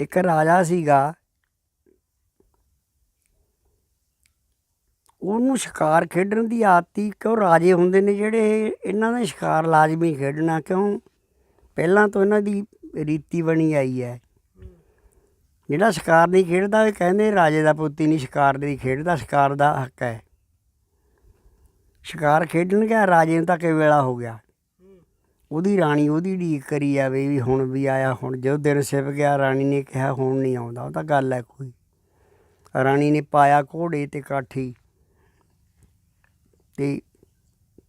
ਇੱਕ ਰਾਜਾ ਸੀਗਾ। ਉਹਨੂੰ ਸ਼ਿਕਾਰ ਖੇਡਣ ਦੀ ਆਦਤ ਸੀ ਕਿਉਂ ਰਾਜੇ ਹੁੰਦੇ ਨੇ ਜਿਹੜੇ ਇਹਨਾਂ ਦਾ ਸ਼ਿਕਾਰ ਲਾਜ਼ਮੀ ਖੇਡਣਾ? ਕਿਉਂ? ਪਹਿਲਾਂ ਤੋਂ ਇਹਨਾਂ ਦੀ ਰੀਤੀ ਬਣੀ ਆਈ ਹੈ। ਜਿਹੜਾ ਸ਼ਿਕਾਰ ਨਹੀਂ ਖੇਡਦਾ ਇਹ ਕਹਿੰਦੇ ਰਾਜੇ ਦਾ ਪੁੱਤ ਹੀ ਨਹੀਂ ਸ਼ਿਕਾਰ ਨਹੀਂ ਖੇਡਦਾ, ਸ਼ਿਕਾਰ ਦਾ ਹੱਕ ਹੈ। ਸ਼ਿਕਾਰ ਖੇਡਣ ਗਿਆ, ਰਾਜੇ ਨੂੰ ਤਾਂ ਕਿ ਵੇਲਾ ਹੋ ਗਿਆ? ਉਹਦੀ ਰਾਣੀ ਉਹਦੀ ਢੀਕ ਕਰੀ ਜਾਵੇ ਵੀ ਹੁਣ ਵੀ ਆਇਆ, ਹੁਣ ਜਦੋਂ ਦਿਨ ਸਿਪ ਗਿਆ ਰਾਣੀ ਨੇ ਕਿਹਾ ਹੁਣ ਨਹੀਂ ਆਉਂਦਾ, ਉਹ ਤਾਂ ਗੱਲ ਹੈ ਕੋਈ। ਰਾਣੀ ਨੇ ਪਾਇਆ ਘੋੜੇ ਤੇ ਕਾਠੀ ਤੇ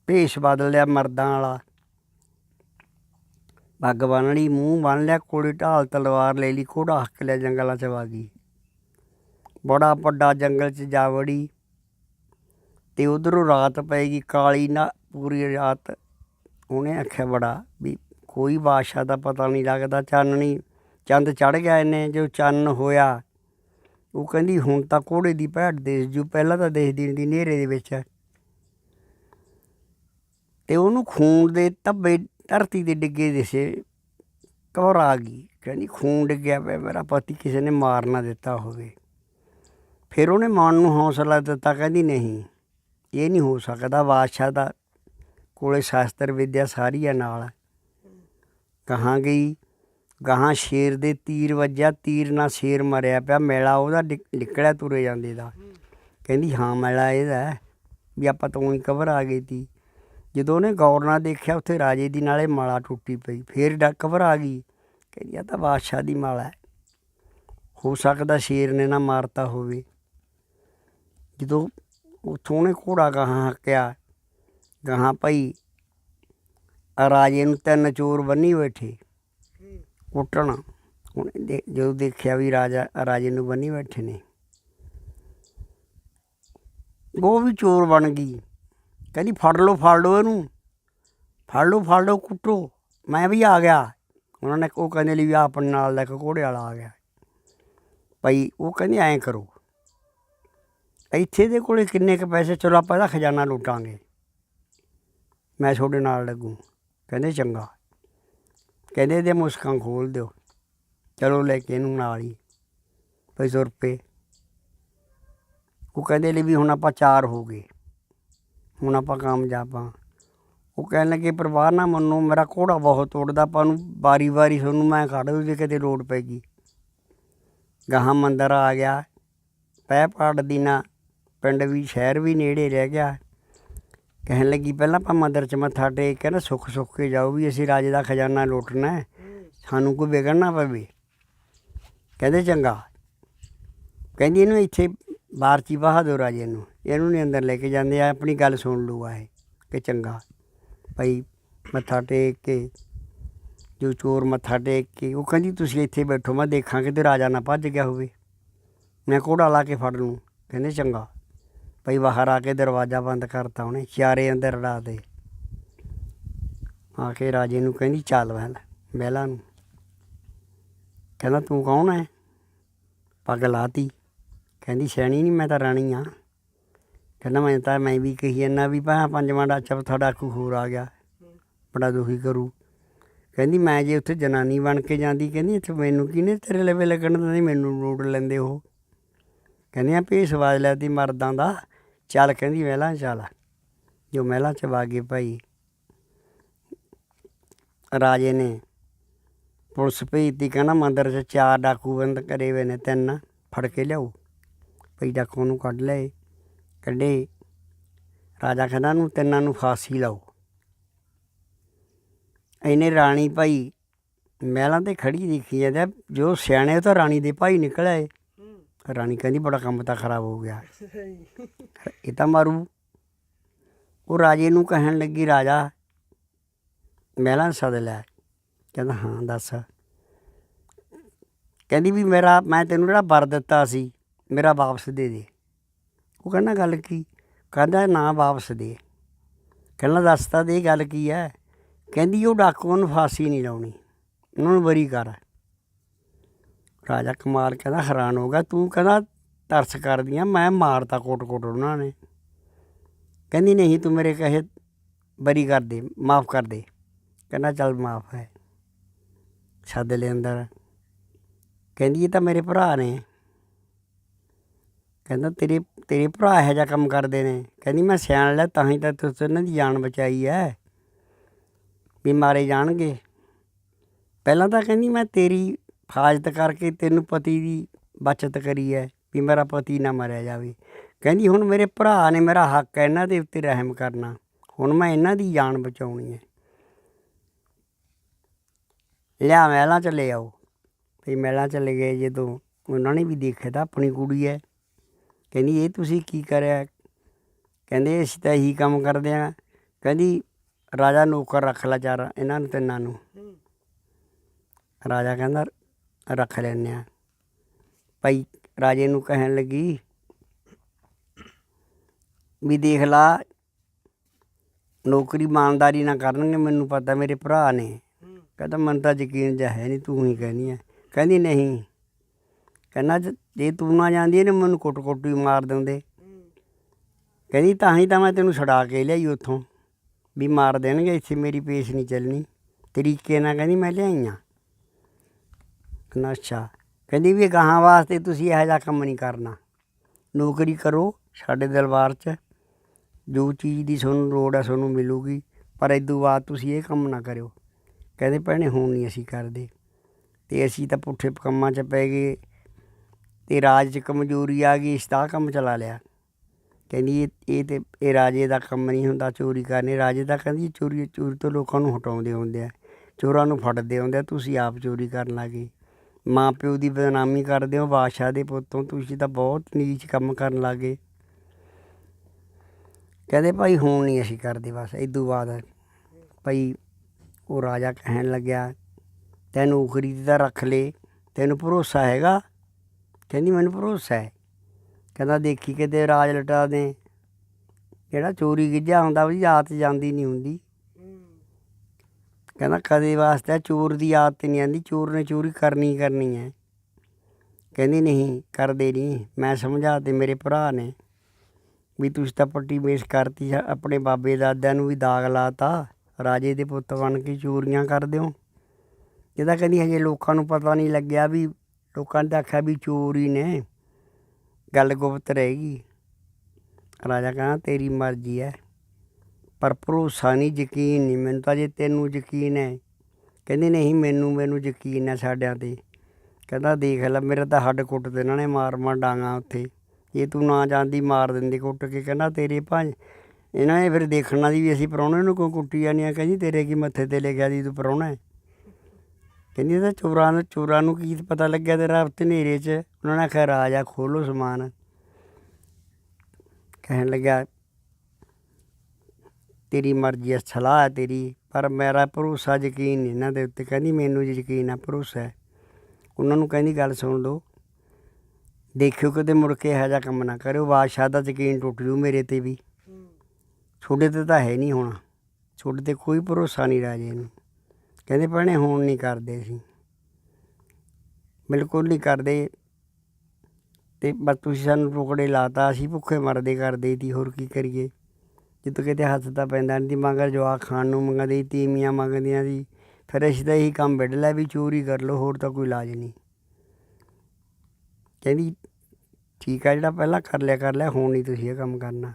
ਭੇਸ਼ ਬਦਲ ਲਿਆ ਮਰਦਾਂ ਵਾਲਾ। ਪੱਗ ਬੰਨ ਲਈ, ਮੂੰਹ ਬੰਨ ਲਿਆ ਕੋੜੀ ਢਾਲ ਤਲਵਾਰ ਲੈ ਲਈ, ਘੋੜਾ ਹੱਕ ਲਿਆ ਜੰਗਲਾਂ ਚ ਵਾਗੀ ਬੜਾ ਵੱਡਾ ਜੰਗਲ ਚ ਜਾ ਵੜੀ ਤੇ ਉਧਰੋਂ ਰਾਤ ਪਏਗੀ ਕਾਲੀ ਨਾ, ਪੂਰੀ ਰਾਤ ਉਹਨੇ ਆਖਿਆ ਬੜਾ ਵੀ ਕੋਈ ਬਾਦਸ਼ਾਹ ਦਾ ਪਤਾ ਨਹੀਂ ਲੱਗਦਾ ਚਾਨਣੀ ਚੰਦ ਚੜ ਗਿਆ ਇਹਨੇ, ਜੋ ਚੰਨ ਹੋਇਆ। ਉਹ ਕਹਿੰਦੀ, ਹੁਣ ਤਾਂ ਘੋੜੇ ਦੀ ਭੈੜ ਦੇਸ ਜੂ, ਪਹਿਲਾਂ ਤਾਂ ਦੇਖਦੀ ਨਹੀਂ ਦੀ ਨੇਰੇ ਦੇ ਵਿੱਚ ਤੇ ਉਹਨੂੰ ਖੂਨ ਦੇ ਧੱਬੇ, ਧਰਤੀ ਦੇ ਡਿੱਗੇ ਦਿਸੇ ਘਬਰਾ ਗਈ। ਕਹਿੰਦੀ, ਖੂਨ ਡਿੱਗਿਆ ਪਿਆ ਮੇਰਾ ਪਤੀ, ਕਿਸੇ ਨੇ ਮਾਰ ਨਾ ਦਿੱਤਾ ਹੋਵੇ। ਫਿਰ ਉਹਨੇ ਮਨ ਨੂੰ ਹੌਸਲਾ ਦਿੱਤਾ, ਕਹਿੰਦੀ, ਨਹੀਂ, ਇਹ ਨਹੀਂ ਹੋ ਸਕਦਾ, ਬਾਦਸ਼ਾਹ ਦਾ ਕੋਲੇ ਸ਼ਾਸਤਰ ਵਿਦਿਆ ਸਾਰੀ ਹੈ ਨਾਲ। ਕਹਾਂ ਗਈ ਗਾਹਾਂ ਸ਼ੇਰ ਦੇ ਤੀਰ ਵੱਜਿਆ, ਤੀਰ ਨਾਲ ਸ਼ੇਰ ਮਰਿਆ ਪਿਆ, ਮੇਲਾ ਉਹਦਾ ਡਿ- ਨਿਕਲਿਆ ਤੁਰੇ ਜਾਂਦੇ ਦਾ। ਕਹਿੰਦੀ, ਹਾਂ, ਮੇਲਾ ਇਹਦਾ ਵੀ ਆਪਾਂ ਤੋਂ ਹੀ ਕਵਰ ਆ ਗਈ ਤੀ। ਜਦੋਂ ਉਹਨੇ ਗੌਰ ਨਾਲ ਦੇਖਿਆ, ਉੱਥੇ ਰਾਜੇ ਦੀ ਨਾਲੇ ਮਾਲਾ ਟੁੱਟੀ ਪਈ। ਫੇਰ ਡ ਕਵਰ ਆ ਗਈ। ਕਹਿੰਦੀ ਆ ਤਾਂ ਬਾਦਸ਼ਾਹ ਦੀ ਮਾਲਾ ਹੈ। ਹੋ ਸਕਦਾ ਸ਼ੇਰ ਨੇ ਨਾ ਮਾਰਤਾ ਹੋਵੇ। ਜਦੋਂ ਉੱਥੋਂ ਉਹਨੇ ਘੋੜਾ ਗਾਹਾਂ ਹੱਕਿਆ ਗਾਹਾਂ ਭਾਈ ਰਾਜੇ ਨੂੰ ਤਿੰਨ ਚੋਰ ਬੰਨੀ ਬੈਠੇ। ਕੁੱਟਣ। ਹੁਣ ਦੇ- ਜਦੋਂ ਦੇਖਿਆ ਵੀ ਰਾਜਾ, ਰਾਜੇ ਨੂੰ ਬੰਨੀ ਬੈਠੇ ਨੇ। ਉਹ ਵੀ ਚੋਰ ਬਣ ਗਈ। ਕਹਿੰਦੀ, ਫੜ ਲਓ ਫੜ ਲਓ ਇਹਨੂੰ। ਫੜ ਲਓ ਫੜ ਲਓ, ਕੁੱਟੋ। ਮੈਂ ਵੀ ਆ ਗਿਆ। ਉਹਨਾਂ ਨੇ ਉਹ ਕਹਿੰਦੇ ਲਈ ਵੀ ਆਪਣੇ ਨਾਲ ਦਾ ਇੱਕ ਘੋੜੇ ਵਾਲਾ ਆ ਗਿਆ। ਭਾਈ ਉਹ ਕਹਿੰਦੇ, ਐਂ ਕਰੋ। ਇੱਥੇ ਦੇ ਕੋਲੇ ਕਿੰਨੇ ਕ ਪੈਸੇ, ਚਲੋ ਆਪਾਂ ਇਹਦਾ ਖਜ਼ਾਨਾ ਲੁੱਟਾਂਗੇ। ਮੈਂ ਤੁਹਾਡੇ ਨਾਲ ਲੱਗੂ। ਕਹਿੰਦੇ ਚੰਗਾ। ਕਹਿੰਦੇ ਇਹਦੇ ਮੁਸਕਾਂ ਖੋਲ ਦਿਓ। ਚਲੋ ਲੈ ਕੇ ਇਹਨੂੰ ਨਾਲ ਹੀ। ਭਾਈ ਸੌ ਰੁਪਏ। ਉਹ ਕਹਿੰਦੇ ਲਈ ਵੀ ਹੁਣ ਆਪਾਂ ਚਾਰ ਹੋ ਗਏ। ਹੁਣ ਆਪਾਂ ਕਾਮਯਾਬ ਹਾਂ। ਉਹ ਕਹਿਣ ਲੱਗੇ, ਪਰਿਵਾਰ ਨਾ ਮੰਨੋ, ਮੇਰਾ ਘੋੜਾ ਬਹੁਤ ਤੋੜਦਾ ਆਪਾਂ ਨੂੰ ਵਾਰੀ ਵਾਰੀ ਤੁਹਾਨੂੰ ਮੈਂ ਕੱਢ ਦੂ ਜੇ ਕਿਤੇ ਲੋੜ ਪੈਗੀ। ਗਾਹਾਂ ਮੰਦਰ ਆ ਗਿਆ। ਪੈ ਪਾੜ ਦੀ ਨਾ, ਪਿੰਡ ਵੀ, ਸ਼ਹਿਰ ਵੀ ਨੇੜੇ ਰਹਿ ਗਿਆ। ਕਹਿਣ ਲੱਗੀ, ਪਹਿਲਾਂ ਆਪਾਂ ਮੰਦਰ 'ਚ ਮੱਥਾ ਟੇਕ ਕੇ ਨਾ ਸੁੱਖ ਸੁੱਖ ਕੇ ਜਾਓ ਵੀ ਅਸੀਂ ਰਾਜੇ ਦਾ ਖਜ਼ਾਨਾ ਲੁੱਟਣਾ ਹੈ। ਸਾਨੂੰ ਕੋਈ ਵਿਗੜਨਾ ਪਵੇ। ਕਹਿੰਦੇ, ਚੰਗਾ। ਕਹਿੰਦੀ, ਇਹਨੂੰ ਇੱਥੇ ਬਾਹਰ 'ਚ ਹੀ ਬਹਾ ਦਿਓ ਰਾਜੇ ਨੂੰ। ਇਹਨੂੰ ਨਹੀਂ ਅੰਦਰ ਲੈ ਕੇ ਜਾਂਦੇ। ਆ ਆਪਣੀ ਗੱਲ ਸੁਣ ਲੂਗਾ ਇਹ ਕਿ ਚੰਗਾ। ਭਾਈ ਮੱਥਾ ਟੇਕ ਕੇ, ਜੋ ਚੋਰ ਮੱਥਾ ਟੇਕ ਕੇ, ਉਹ ਕਹਿੰਦੀ, ਤੁਸੀਂ ਇੱਥੇ ਬੈਠੋ, ਮੈਂ ਦੇਖਾਂ ਕਿ ਤੇ ਰਾਜਾ ਨਾ ਭੱਜ ਗਿਆ ਹੋਵੇ। ਮੈਂ ਘੋੜਾ ਲਾ ਕੇ ਫੜ ਲੂੰ। ਕਹਿੰਦੇ, ਚੰਗਾ। ਭਾਈ ਬਾਹਰ ਆ ਕੇ ਦਰਵਾਜ਼ਾ ਬੰਦ ਕਰਤਾ ਉਹਨੇ ਚਾਰੇ ਅੰਦਰ ੜਾ ਦੇ। ਆ ਕੇ ਰਾਜੇ ਨੂੰ ਕਹਿੰਦੀ, ਚੱਲ ਵਹਿਲ ਮਹਿਲਾ ਨੂੰ। ਕਹਿੰਦਾ, ਤੂੰ ਕੌਣ ਹੈ ਪੱਗ ਲਾਤੀ। ਕਹਿੰਦੀ ਸੈਣੀ ਨਹੀਂ ਮੈਂ ਤਾਂ ਰਾਣੀ ਆ। ਕਹਿੰਦਾ, ਮੈਂ ਤਾਂ, ਮੈਂ ਵੀ ਕਹੀ ਜਾਂਦਾ ਵੀ ਭਾ, ਪੰਜਵਾਂ ਡਾਚਾ ਤੁਹਾਡਾ ਕੋਈ ਹੋਰ ਆ ਗਿਆ। ਬੜਾ ਦੁਖੀ ਕਰੂ। ਕਹਿੰਦੀ, ਮੈਂ ਜੇ ਉੱਥੇ ਜਨਾਨੀ ਬਣ ਕੇ ਜਾਂਦੀ, ਕਹਿੰਦੀ, ਇੱਥੇ ਮੈਨੂੰ ਕਿਹਨੇ ਤੇਰੇ ਲਵੇ ਲੱਗਣ ਦਿੰਦੀ? ਮੈਨੂੰ ਰੋੜ ਲੈਂਦੇ ਉਹ। ਕਹਿੰਦੀ ਆ ਭੇਸ ਵਾਜ ਲੈਤੀ ਮਰਦਾਂ ਦਾ। ਚੱਲ ਕਹਿੰਦੀ ਮਹਿਲਾਂ ਚੱਲ। ਜੋ ਮਹਿਲਾਂ ਚ ਵਾਗੇ ਭਾਈ। ਰਾਜੇ ਨੇ ਪੁਲਿਸ ਭੇਜਤੀ, ਕਹਿੰਦਾ ਮੰਦਰ 'ਚ ਚਾਰ ਡਾਕੂ ਬੰਦ ਕਰੇ ਹੋਏ ਨੇ, ਤਿੰਨ ਫੜ ਕੇ ਲਿਆਓ। ਭਈ ਡਾਕੂ ਨੂੰ ਕੱਢ ਲਏ, ਕੱਢੇ। ਰਾਜਾ ਕਹਿੰਦਾ ਨੂੰ ਤਿੰਨਾਂ ਨੂੰ ਫਾਂਸੀ ਲਾਓ। ਇਹਨੇ ਰਾਣੀ ਭਾਈ ਮਹਿਲਾਂ ਤੇ ਖੜੀ ਦੇਖੀ ਜਾਂਦਾ ਜੋ ਸਿਆਣੇ ਉਹ ਤਾਂ ਰਾਣੀ ਦੇ ਭਾਈ ਨਿਕਲ ਆਏ। ਰਾਣੀ ਕਹਿੰਦੀ ਬੜਾ ਕੰਮ ਤਾਂ ਖਰਾਬ ਹੋ ਗਿਆ। ਇਹ ਤਾਂ ਮਾਰੂ। ਉਹ ਰਾਜੇ ਨੂੰ ਕਹਿਣ ਲੱਗੀ ਰਾਜਾ ਮਹਿਲਾਂ ਸੱਦ ਲੈ। ਕਹਿੰਦਾ ਹਾਂ ਦੱਸ। ਕਹਿੰਦੀ ਵੀ ਮੇਰਾ ਮੈਂ ਤੈਨੂੰ ਜਿਹੜਾ ਵਰ ਦਿੱਤਾ ਸੀ ਮੇਰਾ ਵਾਪਸ ਦੇ ਦੇ। ਉਹ ਕਹਿੰਦਾ ਗੱਲ ਕੀ? ਕਹਿੰਦਾ ਨਾ ਵਾਪਸ ਦੇ। ਕਹਿੰਦਾ ਦੱਸ ਤਾਂ ਦੇ ਗੱਲ ਕੀ ਹੈ ਕਹਿੰਦੀ ਉਹ ਡਾਕੂਆਂ ਨੂੰ ਫਾਂਸੀ ਨਹੀਂ ਲਾਉਣੀ। ਉਹਨਾਂ ਨੂੰ ਬਰੀ ਕਰ। ਰਾਜਾ ਕਮਾਲ ਕਹਿੰਦਾ, ਹੈਰਾਨ ਹੋ ਗਿਆ। ਤੂੰ ਕਹਿੰਦਾ, ਤਰਸ ਕਰਦੀਆਂ, ਮੈਂ ਮਾਰਤਾ ਕੋਟ ਕੋਟ ਉਹਨਾਂ ਨੇ। ਕਹਿੰਦੀ, ਨਹੀਂ, ਤੂੰ ਮੇਰੇ ਕਹੇ ਬਰੀ ਕਰ ਦੇ, ਮਾਫ ਕਰ ਦੇ। ਕਹਿੰਦਾ, ਚੱਲ ਮਾਫ ਹੈ। ਸੱਦ ਲੈ ਅੰਦਰ। ਕਹਿੰਦੀ, ਇਹ ਤਾਂ ਮੇਰੇ ਭਰਾ ਨੇ। ਕਹਿੰਦਾ, ਤੇਰੇ ਤੇਰੇ ਭਰਾ ਇਹੋ ਜਿਹਾ ਕੰਮ ਕਰਦੇ ਨੇ। ਕਹਿੰਦੀ, ਮੈਂ ਸਿਆਣ ਲਿਆ, ਤਾਂ ਹੀ ਤਾਂ ਤੁਸੀਂ ਉਹਨਾਂ ਦੀ ਜਾਨ ਬਚਾਈ ਐ ਵੀ ਮਾਰੇ ਜਾਣਗੇ। ਪਹਿਲਾਂ ਤਾਂ ਕਹਿੰਦੀ, ਮੈਂ ਤੇਰੀ ਫਾਜ਼ਤ ਕਰਕੇ ਤੈਨੂੰ ਪਤੀ ਦੀ ਬਚਤ ਕਰੀ ਐ ਵੀ ਮੇਰਾ ਪਤੀ ਨਾ ਮਰਿਆ ਜਾਵੇ। ਕਹਿੰਦੀ ਹੁਣ ਮੇਰੇ ਭਰਾ ਨੇ ਮੇਰਾ ਹੱਕ ਹੈ ਇਹਨਾਂ ਦੇ ਉੱਤੇ ਰਹਿਮ ਕਰਨਾ। ਹੁਣ ਮੈਂ ਇਹਨਾਂ ਦੀ ਜਾਨ ਬਚਾਉਣੀ ਹੈ ਲਿਆ ਮਹਿਲਾਂ ਚਲੇ ਆਓ। ਵੀ ਮਹਿਲਾਂ ਚਲੇ ਗਏ ਜਦੋਂ ਉਹਨਾਂ ਨੇ ਵੀ ਦੇਖਿਆ ਤਾਂ ਆਪਣੀ ਕੁੜੀ ਹੈ ਕਹਿੰਦੀ ਇਹ ਤੁਸੀਂ ਕੀ ਕਰਿਆ? ਕਹਿੰਦੇ ਅਸੀਂ ਤਾਂ ਇਹੀ ਕੰਮ ਕਰਦੇ ਆ। ਕਹਿੰਦੀ ਰਾਜਾ ਨੌਕਰ ਰੱਖ ਲੈ ਚਾਰ ਇਹਨਾਂ ਨੂੰ ਤਿੰਨਾਂ ਨੂੰ ਰਾਜਾ ਕਹਿੰਦਾ ਰੱਖ ਲੈਂਦੇ ਆ ਭਾਈ ਰਾਜੇ ਨੂੰ ਕਹਿਣ ਲੱਗੀ, ਵੀ ਦੇਖ ਲਾ, ਨੌਕਰੀ ਇਮਾਨਦਾਰੀ ਨਾ ਕਰਨਗੇ, ਮੈਨੂੰ ਪਤਾ ਮੇਰੇ ਭਰਾ ਨੇ। ਕਹਿੰਦਾ, ਮਨ ਤਾਂ ਯਕੀਨ ਜਿਹਾ ਹੈ ਨਹੀਂ, ਤੂੰ ਹੀ ਕਹਿਨੀ ਹੈ। ਕਹਿੰਦੀ, ਨਹੀਂ। ਕਹਿੰਦਾ, ਜੇ- ਜੇ ਤੂੰ ਨਾ ਜਾਂਦੀ ਨੇ ਮੈਨੂੰ ਕੁੱਟ ਕੁੱਟ ਹੀ ਮਾਰ ਦਿੰਦੇ। ਕਹਿੰਦੀ, ਤਾਂ ਹੀ ਤਾਂ ਮੈਂ ਤੈਨੂੰ ਛਡਾ ਕੇ ਲਿਆਈ ਉੱਥੋਂ। ਵੀ ਮਾਰ ਦੇਣਗੇ, ਇੱਥੇ ਮੇਰੀ ਪੇਸ਼ ਨਹੀਂ ਚੱਲਣੀ। ਤਰੀਕੇ ਨਾਲ ਕਹਿੰਦੀ, ਮੈਂ ਲਿਆਈ ਲਿਆਈਆਂ ਕਹਿੰਦਾ ਅੱਛਾ। ਕਹਿੰਦੀ ਵੀ ਗਾਹਾਂ ਵਾਸਤੇ ਤੁਸੀਂ ਇਹੋ ਜਿਹਾ ਕੰਮ ਨਹੀਂ ਕਰਨਾ। ਨੌਕਰੀ ਕਰੋ ਸਾਡੇ ਦਰਬਾਰ 'ਚ। ਜੋ ਚੀਜ਼ ਦੀ ਤੁਹਾਨੂੰ ਲੋੜ ਹੈ ਤੁਹਾਨੂੰ ਮਿਲੂਗੀ। ਪਰ ਇਦੋਂ ਬਾਅਦ ਤੁਸੀਂ ਇਹ ਕੰਮ ਨਾ ਕਰਿਓ। ਕਹਿੰਦੇ ਭੈਣੇ ਹੁਣ ਨਹੀਂ ਅਸੀਂ ਕਰਦੇ। ਤੇ ਅਸੀਂ ਤਾਂ ਪੁੱਠੇ ਕੰਮਾਂ 'ਚ ਪੈ ਗਏ। ਤੇ ਰਾਜ 'ਚ ਕਮਜ਼ੋਰੀ ਆ ਗਈ ਇਸ ਦਾ ਕੰਮ ਚਲਾ ਲਿਆ। ਕਹਿੰਦੀ ਇਹ ਇਹ ਤੇ, ਇਹ ਰਾਜੇ ਦਾ ਕੰਮ ਨਹੀਂ ਹੁੰਦਾ, ਚੋਰੀ ਕਰਨੀ। ਰਾਜੇ ਦਾ ਕਹਿੰਦੀ ਚੋਰੀ ਚੋਰੀ ਤੋਂ ਲੋਕਾਂ ਨੂੰ ਹਟਾਉਂਦੇ ਹੁੰਦੇ ਆ। ਚੋਰਾਂ ਨੂੰ ਫੜਦੇ ਹੁੰਦੇ ਆ, ਤੁਸੀਂ ਆਪ ਚੋਰੀ ਕਰਨ ਲੱਗੇ ਮਾਂ ਪਿਓ ਦੀ ਬਦਨਾਮੀ ਕਰਦੇ ਹੋ, ਬਾਦਸ਼ਾਹ ਦੇ ਪੁੱਤੋਂ, ਤੁਸੀਂ ਤਾਂ ਬਹੁਤ ਨੀਚ ਕੰਮ ਕਰਨ ਲੱਗੇ। ਕਹਿੰਦੇ ਭਾਈ ਹੁਣ ਨਹੀਂ ਅਸੀਂ ਕਰਦੇ, ਬਸ ਇਦੋਂ ਬਾਅਦ ਭਾਈ ਉਹ ਰਾਜਾ ਕਹਿਣ ਲੱਗਿਆ ਤੈਨੂੰ ਉਖਰੀ ਤੇ ਤਾਂ ਰੱਖ ਲੇ, ਤੈਨੂੰ ਭਰੋਸਾ ਹੈਗਾ? ਕਹਿੰਦੀ ਮੈਨੂੰ ਭਰੋਸਾ ਹੈ। ਕਹਿੰਦਾ ਦੇਖੀ ਕਿਤੇ ਰਾਜ ਲਟਾ ਦੇ। ਜਿਹੜਾ ਚੋਰੀ ਗਿੱਜਾ ਹੁੰਦਾ ਉਹਦੀ ਆਦਤ ਜਾਂਦੀ ਨਹੀਂ ਹੁੰਦੀ। ਕਹਿੰਦਾ ਕਦੇ ਵਾਸਤੇ ਚੋਰ ਦੀ ਆਦਤ ਨਹੀਂ ਆਂਦੀ, ਚੋਰ ਨੇ ਚੋਰੀ ਕਰਨੀ ਕਰਨੀ ਹੈ। ਕਹਿੰਦੀ ਨਹੀਂ, ਕਰਦੇ ਨਹੀਂ, ਮੈਂ ਸਮਝਾ ਤੇ ਮੇਰੇ ਭਰਾ ਨੇ ਵੀ ਤੁਸੀਂ ਤਾਂ ਪੱਟੀ ਮੇਸ਼ ਕਰਤੀ ਆਪਣੇ ਬਾਬੇ ਦਾਦਿਆਂ ਨੂੰ ਵੀ ਦਾਗ ਲਾਤਾ, ਰਾਜੇ ਦੇ ਪੁੱਤ ਬਣ ਕੇ ਚੋਰੀਆਂ ਕਰਦੇ ਹੋ। ਇਹਦਾ ਕਹਿੰਦੀ ਹਜੇ ਲੋਕਾਂ ਨੂੰ ਪਤਾ ਨਹੀਂ ਲੱਗਿਆ ਵੀ, ਲੋਕਾਂ ਨੇ ਤਾਂ ਆਖਿਆ ਵੀ ਚੋਰੀ ਨੇ, ਗੱਲ ਗੁਪਤ ਰਹੇਗੀ। ਰਾਜਾ ਕਹਿੰਦਾ, ਤੇਰੀ ਮਰਜ਼ੀ ਹੈ। ਪਰ ਭਰੋਸਾ ਨਹੀਂ, ਯਕੀਨ ਨਹੀਂ। ਮੈਨੂੰ ਤਾਂ ਜੇ ਤੈਨੂੰ ਯਕੀਨ ਹੈ। ਕਹਿੰਦੀ ਨਹੀਂ, ਮੈਨੂੰ ਮੈਨੂੰ ਯਕੀਨ ਹੈ ਸਾਡਿਆਂ ਤੇ। ਕਹਿੰਦਾ ਦੇਖ ਲੈ, ਮੇਰਾ ਤਾਂ ਹੱਡ ਕੁੱਟ ਦੇ ਇਹਨਾਂ ਨੇ ਮਾਰ ਮਾਰ ਡਾਂਗਾ ਉੱਥੇ ਜੇ ਤੂੰ ਨਾ ਜਾਂਦੀ, ਮਾਰ ਦਿੰਦੀ ਕੁੱਟ ਕੇ। ਕਹਿੰਦਾ ਤੇਰੇ ਭਾਂ ਇਹਨਾਂ ਨੇ ਫਿਰ ਦੇਖਣਾ ਦੀ ਵੀ ਅਸੀਂ ਪ੍ਰਾਹੁਣੇ ਨੂੰ ਕੋਈ ਕੁੱਟੀ ਜਾਣੀ ਆ ਕਹਿੰਦੀ ਤੇਰੇ ਕੀ ਮੱਥੇ ਤੇ ਲੈ ਲਿਖਿਆ ਦੀ ਤੂੰ ਪ੍ਰਾਹੁਣਾ ਹੈ? ਕਹਿੰਦੀ ਇਹ ਤਾਂ ਚੋਰਾਂ ਨੂੰ ਚੋਰਾਂ ਨੂੰ ਕੀ ਪਤਾ ਲੱਗਿਆ ਤੇਰਾ ਉੱਤੇ ਹਨੇਰੇ 'ਚ। ਉਹਨਾਂ ਨੇ ਆਖਿਆ, ਰਾਜਾ, ਖੋਲੋ ਸਮਾਨ। ਕਹਿਣ ਲੱਗਾ ਤੇਰੀ ਮਰਜ਼ੀ ਹੈ, ਸਲਾਹ ਹੈ ਤੇਰੀ, ਪਰ ਮੇਰਾ ਭਰੋਸਾ ਯਕੀਨ ਨਹੀਂ ਇਹਨਾਂ ਦੇ ਉੱਤੇ। ਕਹਿੰਦੀ, ਮੈਨੂੰ ਯਕੀਨ ਆ, ਭਰੋਸਾ ਹੈ। ਉਹਨਾਂ ਨੂੰ ਕਹਿੰਦੀ, ਗੱਲ ਸੁਣ ਲਓ। ਦੇਖਿਓ ਕਿਤੇ ਮੁੜ ਕੇ ਇਹੋ ਜਿਹਾ ਕੰਮ ਨਾ ਕਰਿਓ। ਬਾਦਸ਼ਾਹ ਦਾ ਯਕੀਨ ਟੁੱਟ ਜੂ ਮੇਰੇ ਤੇ ਵੀ। ਤੁਹਾਡੇ ਤੇ ਤਾਂ ਹੈ ਨਹੀਂ ਹੋਣਾ। ਤੁਹਾਡੇ ਤੇ ਕੋਈ ਭਰੋਸਾ ਨਹੀਂ ਰਾਜੇ ਨੂੰ। ਕਹਿੰਦੇ, ਭੈਣੇ, ਹੁਣ ਨਹੀਂ ਕਰਦੇ ਅਸੀਂ। ਬਿਲਕੁਲ ਨਹੀਂ ਕਰਦੇ। ਤੇ ਬਸ ਤੁਸੀਂ ਸਾਨੂੰ ਟੁਕੜੇ ਲਾਤਾ, ਅਸੀਂ ਭੁੱਖੇ ਮਰਦੇ ਕਰਦੇ ਤੀ, ਹੋਰ ਕੀ ਕਰੀਏ? ਜਿੱਤ ਕਿਤੇ ਹੱਥ ਤਾਂ ਪੈਂਦਾ ਨਹੀਂ ਤੀ ਮਗਰ ਜਵਾਕ ਖਾਣ ਨੂੰ ਮੰਗਦੇ ਸੀ, ਤੀਵੀਆਂ ਮੰਗਦੀਆਂ ਸੀ। ਫਿਰ ਅਸੀਂ ਤਾਂ ਇਹੀ ਕੰਮ ਵਿੱਢ ਲਿਆ ਵੀ ਚੋਰੀ ਕਰ ਲਓ, ਹੋਰ ਤਾਂ ਕੋਈ ਇਲਾਜ ਨਹੀਂ। ਕਹਿੰਦੀ, ਠੀਕ ਆ ਜਿਹੜਾ ਪਹਿਲਾਂ ਕਰ ਲਿਆ ਕਰ ਲਿਆ, ਹੁਣ ਨਹੀਂ ਤੁਸੀਂ ਇਹ ਕੰਮ ਕਰਨਾ।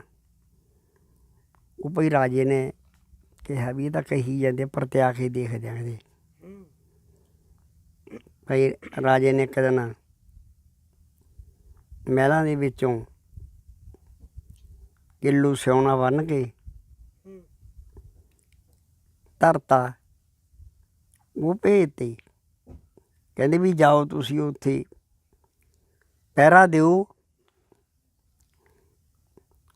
ਉਹ ਭਈ ਰਾਜੇ ਨੇ ਕਿਹਾ ਵੀ ਇਹ ਤਾਂ ਕਹੀ ਜਾਂਦੇ ਪਰ ਤੇ ਆ ਕੇ ਦੇਖ ਜਾਂਦੇ ਭਈ ਰਾਜੇ ਨੇ ਇੱਕ ਦਿਨ ਮਹਿਲਾਂ ਦੇ ਵਿੱਚੋਂ ਕਿੱਲੂ ਸਿਉਣਾ ਬੰਨ ਕੇ ਧਰਤਾ ਉਹ ਭੇਜਤੇ। ਕਹਿੰਦੇ ਵੀ ਜਾਓ ਤੁਸੀਂ ਉੱਥੇ, ਪਹਿਰਾ ਦਿਓ।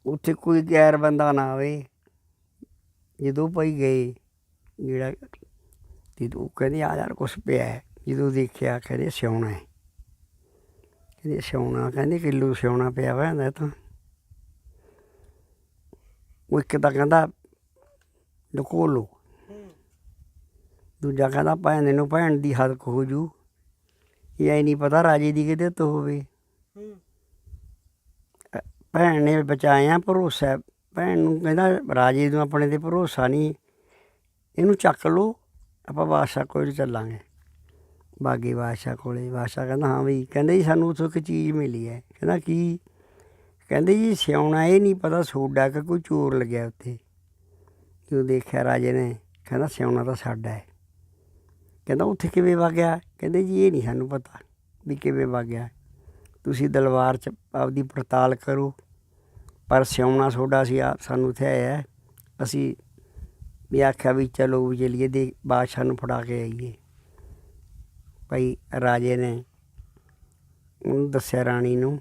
ਉੱਥੇ ਕੋਈ ਗੈਰ ਬੰਦਾ ਨਾ ਆਵੇ। ਜਦੋਂ ਭਾਈ ਗਏ, ਜਿਹੜਾ ਤੇ ਉਹ ਕਹਿੰਦੇ ਆ ਯਾਰ ਕੁਛ ਪਿਆ ਜਦੋਂ ਦੇਖਿਆ, ਕਹਿੰਦੇ ਸਿਉਣਾ ਹੈ। ਕਹਿੰਦੇ ਸਿਉਣਾ, ਕਹਿੰਦੇ ਕਿਲੋ ਸਿਉਣਾ ਪਿਆ ਵਾ ਇਹਦਾ ਤਾਂ ਇੱਕ ਤਾਂ ਕਹਿੰਦਾ ਲੁਕੋ ਲੋ ਦੂਜਾ ਕਹਿੰਦਾ ਭੈਣ ਨੂੰ ਭੈਣ ਦੀ ਹੱਕ ਹੋ ਜੂ ਇਹ ਐ ਨਹੀਂ ਪਤਾ ਰਾਜੇ ਦੀ ਕਿਤੇ ਤੋਂ ਹੋਵੇ ਭੈਣ ਨੇ ਬਚਾਇਆ ਭਰੋਸਾ। ਭੈਣ ਨੂੰ ਕਹਿੰਦਾ ਰਾਜੇ ਨੂੰ ਆਪਣੇ ਤੇ ਭਰੋਸਾ ਨਹੀਂ ਇਹਨੂੰ ਚੱਕ ਲਓ ਆਪਾਂ ਬਾਦਸ਼ਾਹ ਕੋਲ ਚੱਲਾਂਗੇ ਬਾਗੇ ਬਾਦਸ਼ਾਹ ਕੋਲੇ ਬਾਦਸ਼ਾਹ ਕਹਿੰਦਾ ਹਾਂ ਬਈ ਕਹਿੰਦੇ ਸਾਨੂੰ ਉੱਥੋਂ ਇੱਕ ਚੀਜ਼ ਮਿਲੀ ਹੈ ਕਹਿੰਦਾ ਕੀ ਕਹਿੰਦੇ ਜੀ ਸਿਆਉਣਾ ਇਹ ਨਹੀਂ ਪਤਾ ਸੋਡਾ ਕਿ ਕੋਈ ਚੋਰ ਲੱਗਿਆ ਉੱਥੇ। ਜਦੋਂ ਦੇਖਿਆ ਰਾਜੇ ਨੇ, ਕਹਿੰਦਾ ਸਿਆਉਣਾ ਤਾਂ ਸਾਡਾ ਹੈ। ਕਹਿੰਦਾ ਉੱਥੇ ਕਿਵੇਂ ਵਗ ਗਿਆ ਕਹਿੰਦੇ ਜੀ ਇਹ ਨਹੀਂ ਸਾਨੂੰ ਪਤਾ ਵੀ ਕਿਵੇਂ ਵਗ ਗਿਆ ਤੁਸੀਂ ਦਲਵਾਰ ਚ ਆਪਦੀ ਪੜਤਾਲ ਕਰੋ, ਪਰ ਸਿਆਉਣਾ ਸੋਡਾ ਸੀ ਆ ਸਾਨੂੰ ਇੱਥੇ ਆਇਆ ਅਸੀਂ ਵੀ ਆਖਿਆ ਵੀ ਚਲੋ ਵੀ ਚਲੀਏ ਦੇ ਬਾਦਸ਼ਾਹ ਨੂੰ ਫੜਾ ਕੇ ਆਈਏ। ਭਾਈ ਰਾਜੇ ਨੇ ਉਹਨੂੰ ਦੱਸਿਆ ਰਾਣੀ ਨੂੰ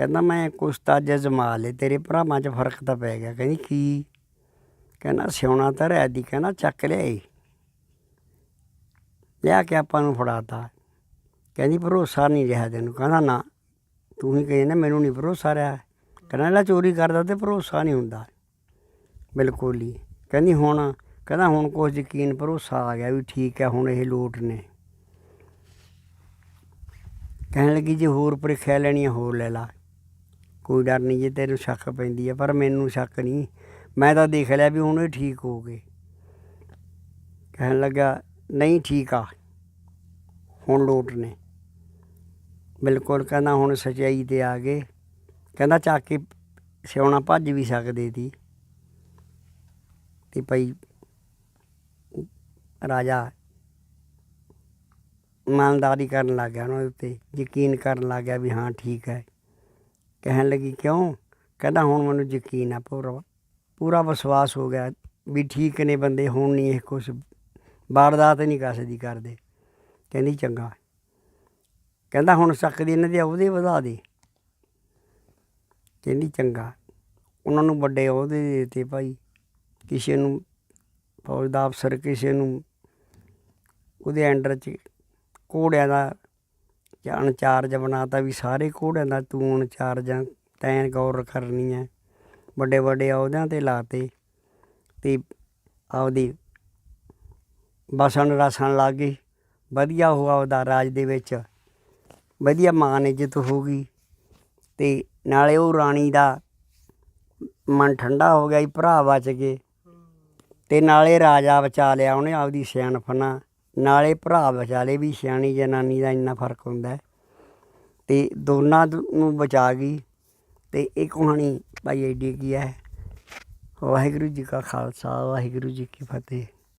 ਕਹਿੰਦਾ ਮੈਂ ਕੁਛ ਤਾਂ ਅੱਜ ਅਜ਼ਮਾ ਲਏ, ਤੇਰੇ ਭਰਾਵਾਂ 'ਚ ਫ਼ਰਕ ਤਾਂ ਪੈ ਗਿਆ। ਕਹਿੰਦੀ, ਕੀ? ਕਹਿੰਦਾ, ਸਿਉਣਾ ਤਾਂ ਰਹਿ ਦੀ, ਕਹਿੰਦਾ, ਚੱਕ ਲਿਆਈ। ਲਿਆ ਕੇ ਆਪਾਂ ਨੂੰ ਫੜਾਤਾ। ਕਹਿੰਦੀ, ਭਰੋਸਾ ਨਹੀਂ ਰਿਹਾ ਤੈਨੂੰ। ਕਹਿੰਦਾ, ਨਾ, ਤੂੰ ਹੀ ਕਹੇ ਨਾ ਮੈਨੂੰ ਨਹੀਂ ਭਰੋਸਾ ਰਿਹਾ। ਕਹਿੰਦਾ, ਲੈ, ਚੋਰੀ ਕਰਦਾ ਤੇ ਭਰੋਸਾ ਨਹੀਂ ਹੁੰਦਾ। ਬਿਲਕੁਲ ਹੀ। ਕਹਿੰਦੀ, ਹੁਣ, ਕਹਿੰਦਾ, ਹੁਣ ਕੁਛ ਯਕੀਨ ਭਰੋਸਾ ਆ ਗਿਆ ਵੀ ਠੀਕ ਹੈ, ਹੁਣ ਇਹ ਲੋਟ ਨੇ। ਕਹਿਣ ਲੱਗੀ, ਜੇ ਹੋਰ ਪ੍ਰੀਖਿਆ ਲੈਣੀ ਹੈ ਹੋਰ ਲੈ ਲਾ। ਕੋਈ ਡਰ ਨਹੀਂ ਜੇ ਤੈਨੂੰ ਸ਼ੱਕ ਪੈਂਦੀ ਹੈ ਪਰ ਮੈਨੂੰ ਸ਼ੱਕ ਨਹੀਂ। ਮੈਂ ਤਾਂ ਦੇਖ ਲਿਆ ਵੀ ਹੁਣ ਇਹ ਠੀਕ ਹੋ ਗਏ। ਕਹਿਣ ਲੱਗਾ, ਨਹੀਂ ਠੀਕ ਆ। ਹੁਣ ਲੋਟ ਨੇ। ਬਿਲਕੁਲ ਕਹਿੰਦਾ ਹੁਣ ਸਚਾਈ ਤੇ ਆ ਗਏ। ਕਹਿੰਦਾ ਚੱਕ ਕੇ ਸਿਉਣਾ ਭੱਜ ਵੀ ਸਕਦੇ ਸੀ। ਤੇ ਭਾਈ ਰਾਜਾ ਇਮਾਨਦਾਰੀ ਕਰਨ ਲੱਗ ਗਿਆ ਉਹਨਾਂ ਦੇ ਉੱਤੇ, ਯਕੀਨ ਕਰਨ ਲੱਗ ਗਿਆ ਵੀ ਹਾਂ ਠੀਕ ਹੈ। ਕਹਿਣ ਲੱਗੀ, ਕਿਉਂ? ਕਹਿੰਦਾ, ਹੁਣ ਮੈਨੂੰ ਯਕੀਨ ਆ ਪੂਰਾ ਪੂਰਾ ਵਿਸ਼ਵਾਸ ਹੋ ਗਿਆ ਵੀ ਠੀਕ ਨੇ ਬੰਦੇ, ਹੁਣ ਨਹੀਂ ਇਹ ਕੁਛ ਵਾਰਦਾਤ ਨਹੀਂ ਕਾਸੇ ਦੀ ਕਰਦੇ। ਕਹਿੰਦੀ, ਚੰਗਾ। ਕਹਿੰਦਾ, ਹੁਣ ਸਕਦੀ ਇਹਨਾਂ ਦੇ ਅਹੁਦੇ ਵਧਾ ਦੇ। ਕਹਿੰਦੀ, ਚੰਗਾ। ਉਹਨਾਂ ਨੂੰ ਵੱਡੇ ਅਹੁਦੇ ਦੇ ਦਿੱਤੇ ਭਾਈ। ਕਿਸੇ ਨੂੰ ਫੌਜ ਦਾ ਅਫਸਰ, ਕਿਸੇ ਨੂੰ ਉਹਦੇ ਅੰਡਰ 'ਚ ਘੋੜਿਆਂ ਦਾ ਇੰਚਾਰਜ ਬਣਾਤਾ ਵੀ ਸਾਰੇ ਘੋੜਿਆਂ ਦਾ ਤੂੰ ਇੰਚਾਰਜ ਤੈਨ ਗੌਰ ਕਰਨੀ ਹੈ ਵੱਡੇ ਵੱਡੇ ਅਹੁਦਿਆਂ ਤੇ ਲਾਤੇ ਤੇ ਆਪਦੀ ਬਸਣ ਰਸਣ ਲੱਗ ਗਈ। ਵਧੀਆ ਹੋਇਆ ਉਹਦਾ ਰਾਜ ਦੇ ਵਿੱਚ ਵਧੀਆ ਮਾਨ ਇੱਜ਼ਤ ਹੋ ਗਈ ਤੇ ਨਾਲੇ ਉਹ ਰਾਣੀ ਦਾ ਮਨ ਠੰਡਾ ਹੋ ਗਿਆ ਹੀ ਭਰਾ ਬਚ ਗਏ ਤੇ ਨਾਲੇ ਰਾਜਾ ਬਚਾ ਲਿਆ ਉਹਨੇ ਆਪਦੀ ਸਿਆਣਫਨਾ ਨਾਲੇ ਭਰਾ ਵਿਚਾਲੇ ਵੀ ਸਿਆਣੀ ਜਨਾਨੀ ਦਾ ਇੰਨਾ ਫ਼ਰਕ ਹੁੰਦਾ ਹੈ। ਤੇ ਦੋਨਾਂ ਦ- ਨੂੰ ਬਚਾ ਗਈ ਤੇ ਇਹ ਕਹਾਣੀ ਭਾਈ ਐਡੀ ਕੀ ਹੈ। ਵਾਹਿਗੁਰੂ ਜੀ ਕਾ ਖਾਲਸਾ, ਵਾਹਿਗੁਰੂ ਜੀ ਕੀ ਫਤਿਹ।